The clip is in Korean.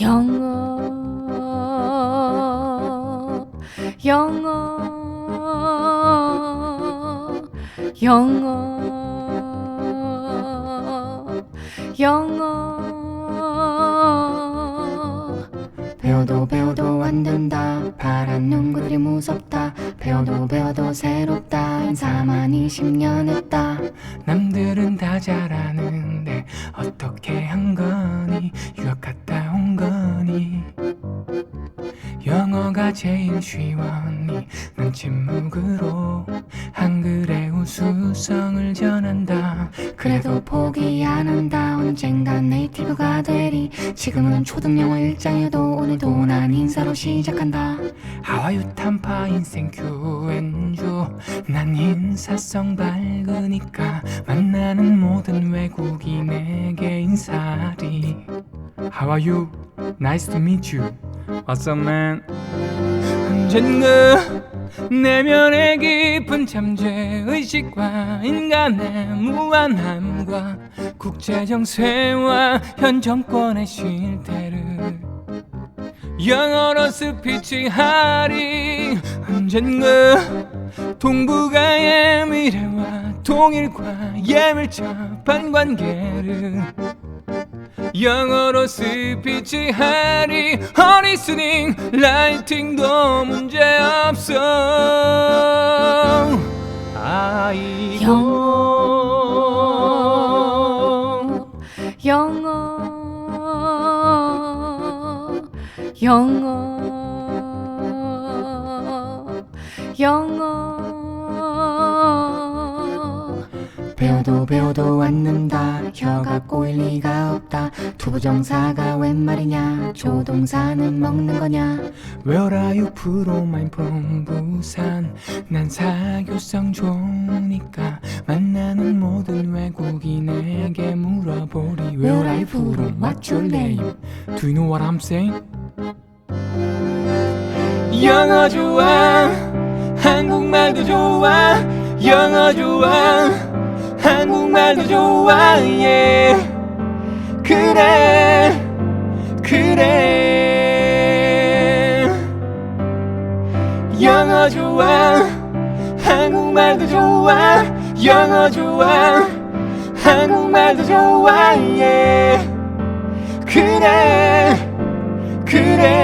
영어 영어 영어 영어. 배워도 배워도 안 된다. 파란 눈구들이 무섭다. 배워도 배워도 새롭다. 인사만 20년 했다. 남들은 다 잘하는데 어떻게 한 거 영어가 제일 쉬웠니 넌 침묵으로 한글의 우수성을 전한다. 그래도 포기 안 한다. 언젠간 네이티브가 되리. 지금은 초등 영어 일장에도 오늘도 난 인사로 시작한다. 하와유 탐파 인생 큐엔조. 난 인사성 밝으니까 만나는 모든 외국인에게 인사리. How are you? Nice to meet you Man? 언젠가 내면의 깊은 잠재의식과 인간의 무한함과 국제정세와 현 정권의 실태를 영어로 스피치하리. 언젠가 동북아의 미래와 통일과의 밀접한 관계를 영어로 스피치하리. 허 리스닝 라이팅도 문제없어. 아이고. 영어. 영어. 영어 배워도 배워도 않는다 혀가 꼬일 리가 없다 투부정사가 웬 말이냐 조동사는 먹는 거냐 you from? I'm from 부산 난 사교성 좋으니까 만나는 모든 외국인에게 물어보리 you from? What's your name? Do you know what I'm saying? 영어 좋아 한국말도 좋아 영어 좋아 한국말도 좋아 yeah. 그래 그래 영어 좋아 한국말도 좋아 영어 좋아 한국말도 좋아 yeah. 그래 그래